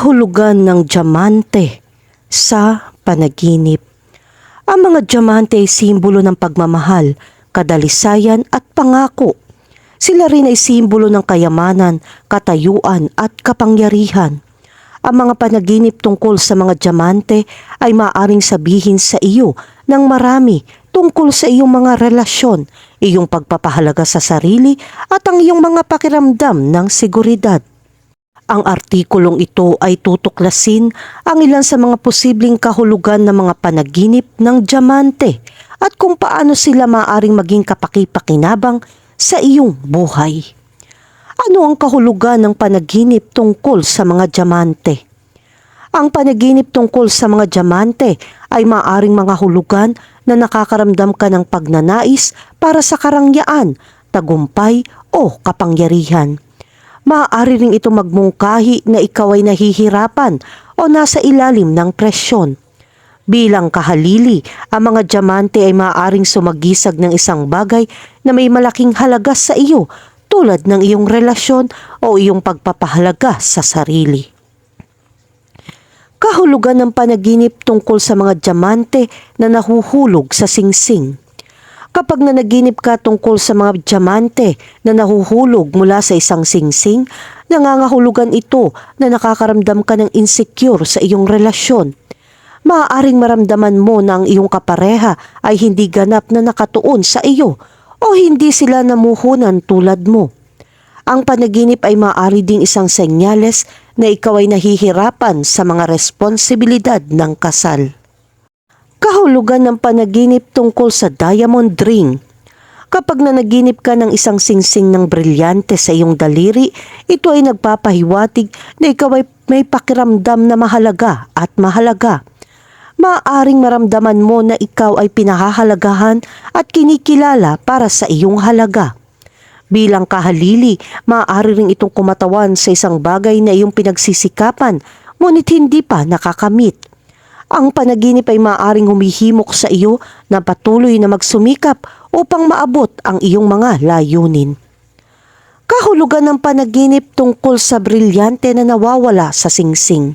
kahulugan ng diamante sa panaginip. Ang mga diamante ay simbolo ng pagmamahal, kadalisayan at pangako. Sila rin ay simbolo ng kayamanan, katayuan at kapangyarihan. Ang mga panaginip tungkol sa mga diamante ay maaring sabihin sa iyo ng marami tungkol sa iyong mga relasyon, iyong pagpapahalaga sa sarili at ang iyong mga pakiramdam ng seguridad. Ang artikulong ito ay tutuklasin ang ilan sa mga posibleng kahulugan ng mga panaginip ng diamante at kung paano sila maaring maging kapakipakinabang sa iyong buhay. Ano ang kahulugan ng panaginip tungkol sa mga diamante? Ang panaginip tungkol sa mga diamante ay maaring mga hulugan na nakakaramdam ka ng pagnanais para sa karangyaan, tagumpay o kapangyarihan. Maaari ring ito magmungkahi na ikaw ay nahihirapan o nasa ilalim ng presyon. Bilang kahalili, ang mga diamante ay maaaring sumagisag ng isang bagay na may malaking halaga sa iyo tulad ng iyong relasyon o iyong pagpapahalaga sa sarili. Kahulugan ng panaginip tungkol sa mga diamante na nahuhulog sa singsing. Kapag nanaginip ka tungkol sa mga diamante na nahuhulog mula sa isang singsing, nangangahulugan ito na nakakaramdam ka ng insecure sa iyong relasyon. Maaaring maramdaman mo na ang iyong kapareha ay hindi ganap na nakatuon sa iyo o hindi sila namuhunan tulad mo. Ang panaginip ay maaari ding isang senyales na ikaw ay nahihirapan sa mga responsibilidad ng kasal. Kahulugan ng panaginip tungkol sa diamond ring. Kapag nanaginip ka ng isang singsing ng brilyante sa iyong daliri, ito ay nagpapahiwatig na ikaw ay may pakiramdam na mahalaga at mahalaga. Maaaring maramdaman mo na ikaw ay pinahahalagahan at kinikilala para sa iyong halaga. Bilang kahalili, maaari ring itong kumatawan sa isang bagay na iyong pinagsisikapan, ngunit hindi pa nakakamit. Ang panaginip ay maaaring humihimok sa iyo na patuloy na magsumikap upang maabot ang iyong mga layunin. Kahulugan ng panaginip tungkol sa brilyante na nawawala sa singsing.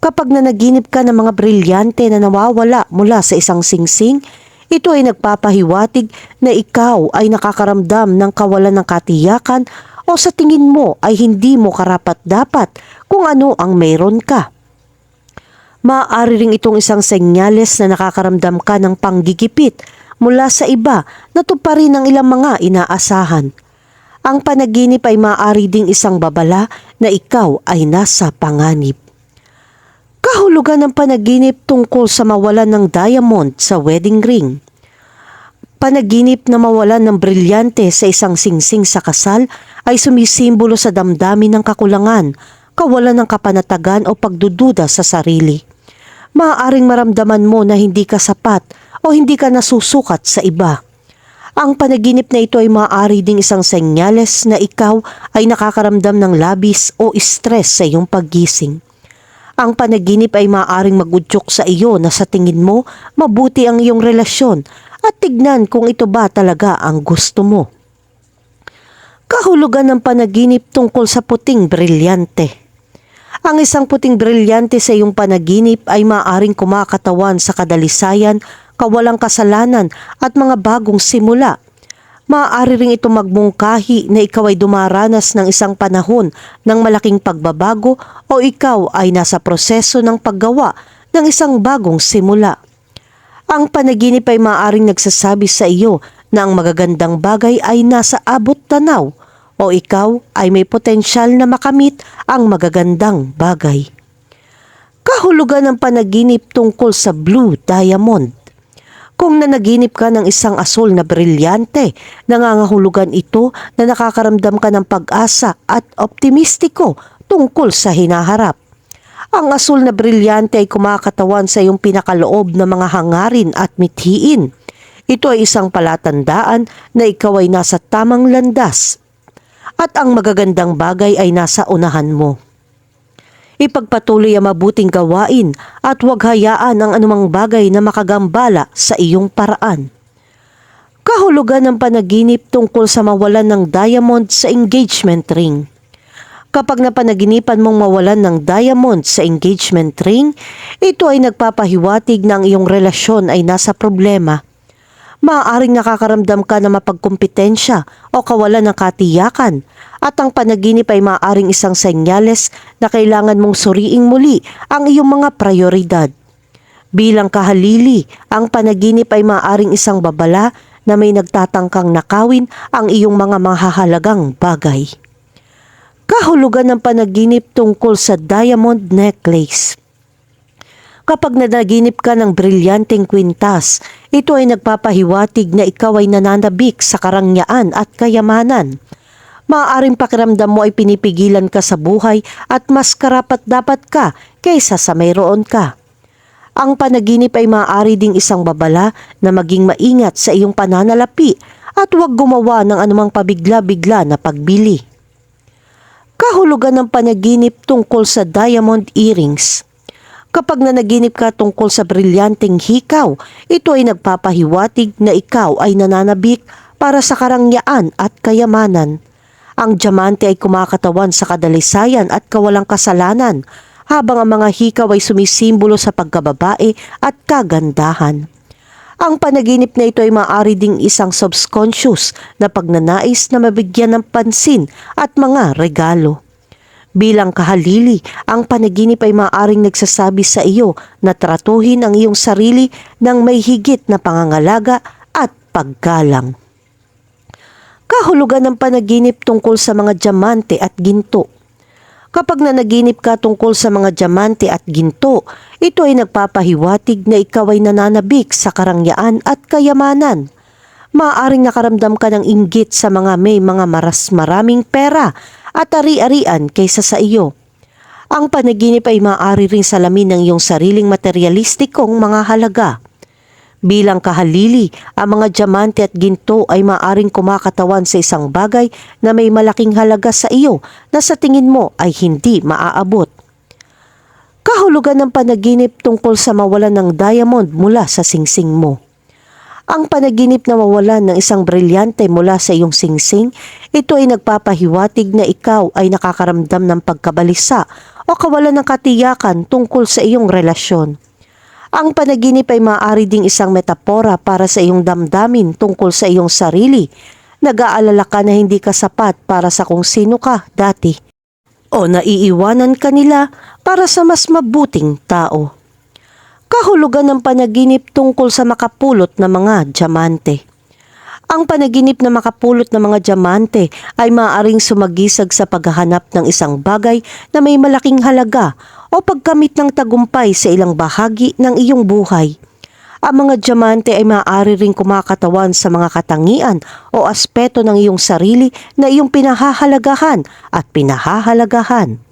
Kapag nanaginip ka ng mga brilyante na nawawala mula sa isang singsing, ito ay nagpapahiwatig na ikaw ay nakakaramdam ng kawalan ng katiyakan o sa tingin mo ay hindi mo karapat-dapat kung ano ang mayroon ka. Maaari ring itong isang senyales na nakakaramdam ka ng panggigipit mula sa iba na tuparin ng ilang mga inaasahan. Ang panaginip ay maaari ding isang babala na ikaw ay nasa panganib. Kahulugan ng panaginip tungkol sa mawalan ng diamond sa wedding ring. Panaginip na mawalan ng brilyante sa isang singsing sa kasal ay sumisimbolo sa damdamin ng kakulangan, kawalan ng kapanatagan o pagdududa sa sarili. Maaaring maramdaman mo na hindi ka sapat o hindi ka nasusukat sa iba. Ang panaginip na ito ay maaari ding isang senyales na ikaw ay nakakaramdam ng labis o stress sa iyong paggising. Ang panaginip ay maaaring magudyok sa iyo na sa tingin mo mabuti ang iyong relasyon at tignan kung ito ba talaga ang gusto mo. Kahulugan ng panaginip tungkol sa puting brilyante. Ang isang puting brilyante sa iyong panaginip ay maaaring kumakatawan sa kadalisayan, kawalang kasalanan at mga bagong simula. Maaari ring ito magmungkahi na ikaw ay dumaranas ng isang panahon ng malaking pagbabago o ikaw ay nasa proseso ng paggawa ng isang bagong simula. Ang panaginip ay maaaring nagsasabi sa iyo na ang magagandang bagay ay nasa abot tanaw o ikaw ay may potensyal na makamit ang magagandang bagay. Kahulugan ng panaginip tungkol sa blue diamond. Kung nanaginip ka ng isang asul na brilyante, nangangahulugan ito na nakakaramdam ka ng pag-asa at optimistiko tungkol sa hinaharap. Ang asul na brilyante ay kumakatawan sa iyong pinakaloob na mga hangarin at mithiin. Ito ay isang palatandaan na ikaw ay nasa tamang landas at ang magagandang bagay ay nasa unahan mo. Ipagpatuloy ang mabuting gawain at huwag hayaan ang anumang bagay na makagambala sa iyong paraan. Kahulugan ng panaginip tungkol sa mawalan ng diamond sa engagement ring. Kapag napanaginipan mong mawalan ng diamond sa engagement ring, ito ay nagpapahiwatig na ang iyong relasyon ay nasa problema. Maaaring nakakaramdam ka na mapagkumpetensya o kawalan ng katiyakan at ang panaginip ay maaaring isang senyales na kailangan mong suriing muli ang iyong mga prioridad. Bilang kahalili, ang panaginip ay maaaring isang babala na may nagtatangkang nakawin ang iyong mga mahahalagang bagay. Kahulugan ng panaginip tungkol sa diamond necklace. Kapag nanaginip ka ng brilyanteng kwintas, ito ay nagpapahiwatig na ikaw ay nananabik sa karangyaan at kayamanan. Maaaring pakiramdam mo ay pinipigilan ka sa buhay at mas karapat dapat ka kaysa sa mayroon ka. Ang panaginip ay maaari ding isang babala na maging maingat sa iyong pananalapi at huwag gumawa ng anumang pabigla-bigla na pagbili. Kahulugan ng panaginip tungkol sa diamond earrings. Kapag nanaginip ka tungkol sa brilyanteng hikaw, ito ay nagpapahiwatig na ikaw ay nananabik para sa karangyaan at kayamanan. Ang diamante ay kumakatawan sa kadalisayan at kawalang kasalanan, habang ang mga hikaw ay sumisimbolo sa pagkababae at kagandahan. Ang panaginip na ito ay maaari ding isang subconscious na pagnanais na mabigyan ng pansin at mga regalo. Bilang kahalili, ang panaginip ay maaaring nagsasabi sa iyo na tratuhin ang iyong sarili ng may higit na pangangalaga at paggalang. Kahulugan ng panaginip tungkol sa mga diamante at ginto. Kapag nanaginip ka tungkol sa mga diamante at ginto, ito ay nagpapahiwatig na ikaw ay nananabik sa karangyaan at kayamanan. Maaaring nakaramdam ka ng inggit sa mga may mga maras maraming pera at ari-arian kaysa sa iyo. Ang panaginip ay maaari ring salamin ng iyong sariling materialistikong mga halaga. Bilang kahalili, ang mga diamante at ginto ay maaring kumakatawan sa isang bagay na may malaking halaga sa iyo na sa tingin mo ay hindi maaabot. Kahulugan ng panaginip tungkol sa mawalan ng diamond mula sa singsing mo. Ang panaginip na mawalan ng isang brilyante mula sa iyong singsing, ito ay nagpapahiwatig na ikaw ay nakakaramdam ng pagkabalisa o kawalan ng katiyakan tungkol sa iyong relasyon. Ang panaginip ay maaari ding isang metapora para sa iyong damdamin tungkol sa iyong sarili. Nag-aalala ka na hindi ka sapat para sa kung sino ka dati. O naiiwanan ka nila para sa mas mabuting tao. Kahulugan ng panaginip tungkol sa makapulot na mga diamante. Ang panaginip na makapulot ng mga diamante ay maaaring sumagisag sa paghahanap ng isang bagay na may malaking halaga o pagkamit ng tagumpay sa ilang bahagi ng iyong buhay. Ang mga diamante ay maaari ring kumakatawan sa mga katangian o aspeto ng iyong sarili na iyong pinahahalagahan at pinahahalagahan.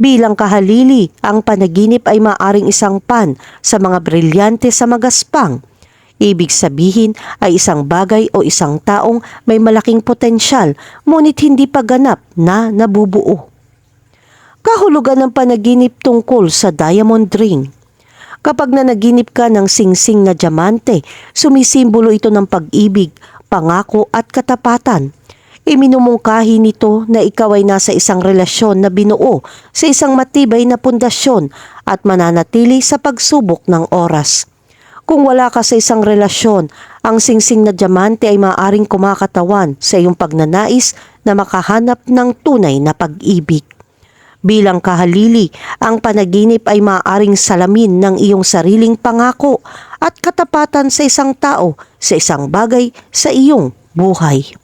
Bilang kahalili, ang panaginip ay maaring isang pan sa mga brilyante sa magaspang. Ibig sabihin ay isang bagay o isang taong may malaking potensyal ngunit hindi pa ganap na nabubuo. Kahulugan ng panaginip tungkol sa diamond ring. Kapag nanaginip ka ng singsing na diamante, sumisimbolo ito ng pag-ibig, pangako at katapatan. Iminumungkahi nito na ikaw ay nasa isang relasyon na binuo sa isang matibay na pundasyon at mananatili sa pagsubok ng oras. Kung wala ka sa isang relasyon, ang singsing na diamante ay maaring kumakatawan sa iyong pagnanais na makahanap ng tunay na pag-ibig. Bilang kahalili, ang panaginip ay maaaring salamin ng iyong sariling pangako at katapatan sa isang tao, sa isang bagay, sa iyong buhay.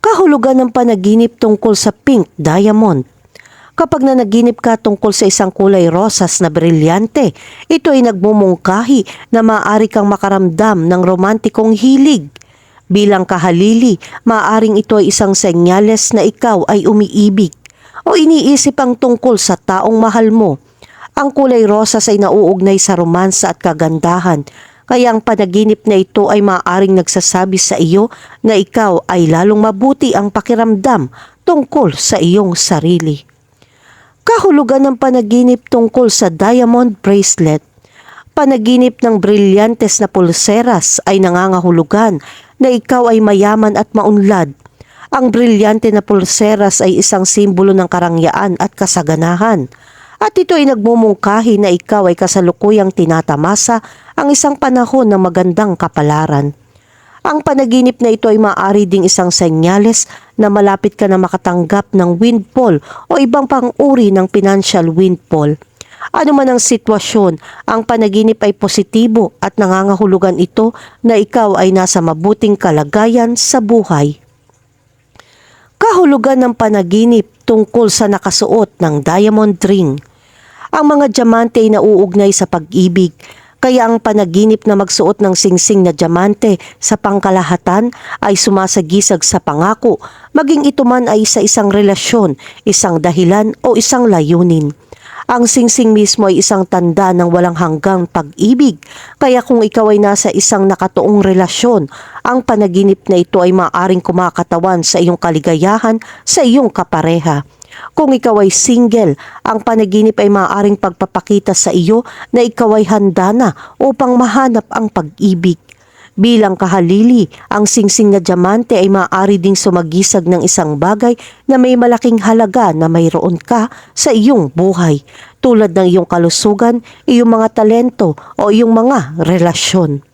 Kahulugan ng panaginip tungkol sa pink diamond. Kapag nanaginip ka tungkol sa isang kulay rosas na brilyante, ito ay nagmumungkahi na maaari kang makaramdam ng romantikong hilig. Bilang kahalili, maaaring ito ay isang senyales na ikaw ay umiibig o iniisip ang tungkol sa taong mahal mo. Ang kulay rosas ay nauugnay sa romansa at kagandahan, kaya ang panaginip na ito ay maaaring nagsasabi sa iyo na ikaw ay lalong mabuti ang pakiramdam tungkol sa iyong sarili. Kahulugan ng panaginip tungkol sa diamond bracelet. Panaginip ng brilyantes na pulseras ay nangangahulugan na ikaw ay mayaman at maunlad. Ang brilyante na pulseras ay isang simbolo ng karangyaan at kasaganahan. At ito ay nagmumungkahi na ikaw ay kasalukuyang tinatamasa ang isang panahon ng magandang kapalaran. Ang panaginip na ito ay maaari ding isang senyales na malapit ka na makatanggap ng windfall o ibang pang-uri ng financial windfall. Ano man ang sitwasyon, ang panaginip ay positibo at nangangahulugan ito na ikaw ay nasa mabuting kalagayan sa buhay. Kahulugan ng panaginip tungkol sa nakasuot ng diamond ring. Ang mga diamante ay nauugnay sa pag-ibig, kaya ang panaginip na magsuot ng singsing na diamante sa pangkalahatan ay sumasagisag sa pangako, maging ito man ay sa isang relasyon, isang dahilan o isang layunin. Ang singsing mismo ay isang tanda ng walang hanggang pag-ibig. Kaya kung ikaw ay nasa isang nakatuong relasyon, ang panaginip na ito ay maaring kumakatawan sa iyong kaligayahan sa iyong kapareha. Kung ikaw ay single, ang panaginip ay maaaring pagpapakita sa iyo na ikaw ay handa na upang mahanap ang pag-ibig. Bilang kahalili, ang singsing na diamante ay maaari ding sumagisag ng isang bagay na may malaking halaga na mayroon ka sa iyong buhay, tulad ng iyong kalusugan, iyong mga talento o iyong mga relasyon.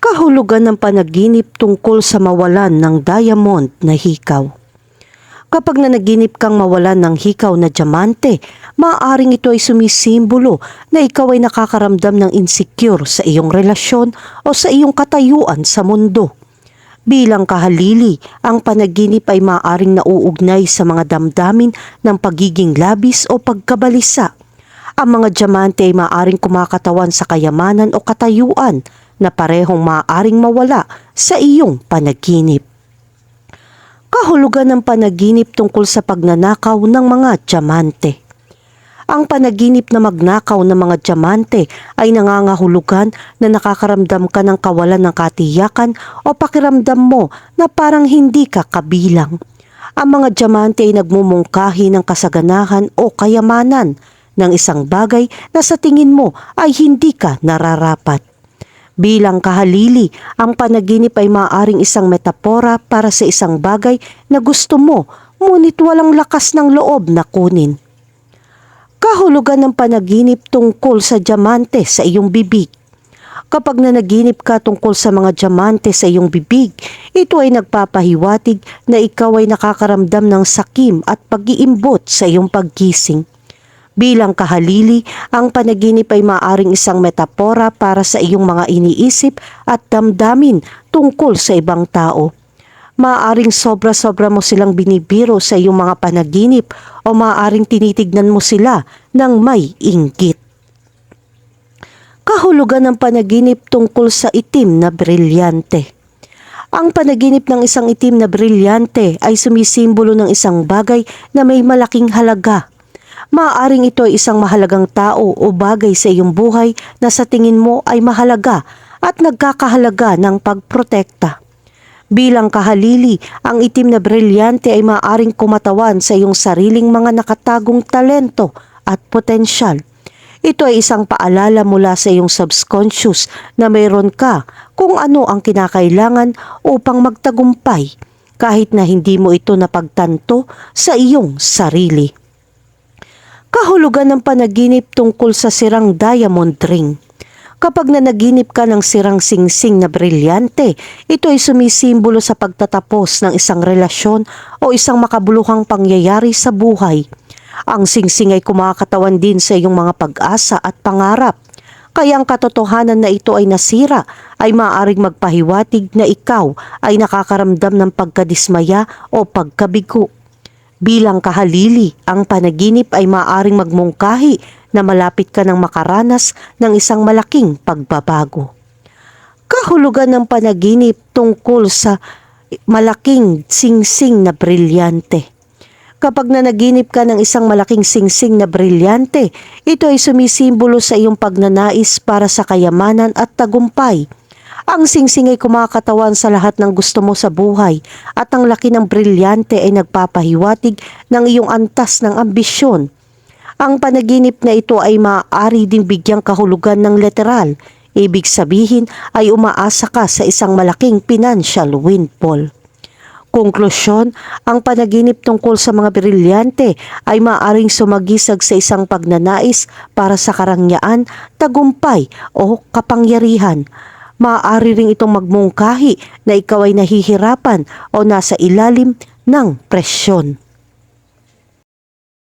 Kahulugan ng panaginip tungkol sa mawalan ng diamond na hikaw. Kapag nanaginip kang mawalan ng hikaw na diamante, maaaring ito ay sumisimbolo na ikaw ay nakakaramdam ng insecure sa iyong relasyon o sa iyong katayuan sa mundo. Bilang kahalili, ang panaginip ay maaaring nauugnay sa mga damdamin ng pagiging labis o pagkabalisa. Ang mga diamante ay maaaring kumakatawan sa kayamanan o katayuan na parehong maaaring mawala sa iyong panaginip kahulugan ng panaginip tungkol sa pagnanakaw ng mga diamante. Ang panaginip na magnakaw ng mga diamante ay nangangahulugan na nakakaramdam ka ng kawalan ng katiyakan o pakiramdam mo na parang hindi ka kabilang. Ang mga diamante ay nagmumungkahi ng kasaganahan o kayamanan ng isang bagay na sa tingin mo ay hindi ka nararapat. Bilang kahalili, ang panaginip ay maaaring isang metapora para sa isang bagay na gusto mo, ngunit walang lakas ng loob na kunin. Kahulugan ng panaginip tungkol sa diamante sa iyong bibig. Kapag nanaginip ka tungkol sa mga diamante sa iyong bibig, ito ay nagpapahiwatig na ikaw ay nakakaramdam ng sakim at pag-iimbot sa iyong paggising. Bilang kahalili, ang panaginip ay maaring isang metapora para sa iyong mga iniisip at damdamin tungkol sa ibang tao. Maaaring sobra-sobra mo silang binibiro sa iyong mga panaginip o maaaring tinitignan mo sila ng may inggit. Kahulugan ng panaginip tungkol sa itim na brilyante. Ang panaginip ng isang itim na brilyante ay sumisimbolo ng isang bagay na may malaking halaga Maaaring ito ay isang mahalagang tao o bagay sa iyong buhay na sa tingin mo ay mahalaga at nagkakahalaga ng pagprotekta. Bilang kahalili, ang itim na brilyante ay maaaring kumatawan sa iyong sariling mga nakatagong talento at potensyal. Ito ay isang paalala mula sa iyong subconscious na mayroon ka kung ano ang kinakailangan upang magtagumpay kahit na hindi mo ito napagtanto sa iyong sarili kahulugan ng panaginip tungkol sa sirang diamond ring. Kapag nanaginip ka ng sirang singsing na brilyante, ito ay sumisimbolo sa pagtatapos ng isang relasyon o isang makabuluhang pangyayari sa buhay. Ang singsing ay kumakatawan din sa iyong mga pag-asa at pangarap. Kaya ang katotohanan na ito ay nasira ay maaaring magpahiwatig na ikaw ay nakakaramdam ng pagkadismaya o pagkabigo. Bilang kahalili, ang panaginip ay maaring magmungkahi na malapit ka ng makaranas ng isang malaking pagbabago. Kahulugan ng panaginip tungkol sa malaking singsing na brilyante. Kapag nanaginip ka ng isang malaking singsing na brilyante, ito ay sumisimbolo sa iyong pagnanais para sa kayamanan at tagumpay ang singsing ay kumakatawan sa lahat ng gusto mo sa buhay at ang laki ng brilyante ay nagpapahiwatig ng iyong antas ng ambisyon. Ang panaginip na ito ay maaari ding bigyang kahulugan ng literal. Ibig sabihin ay umaasa ka sa isang malaking financial windfall. Konklusyon, ang panaginip tungkol sa mga brilyante ay maaring sumagisag sa isang pagnanais para sa karangyaan, tagumpay o kapangyarihan. Maaari ring itong magmungkahi na ikaw ay nahihirapan o nasa ilalim ng presyon.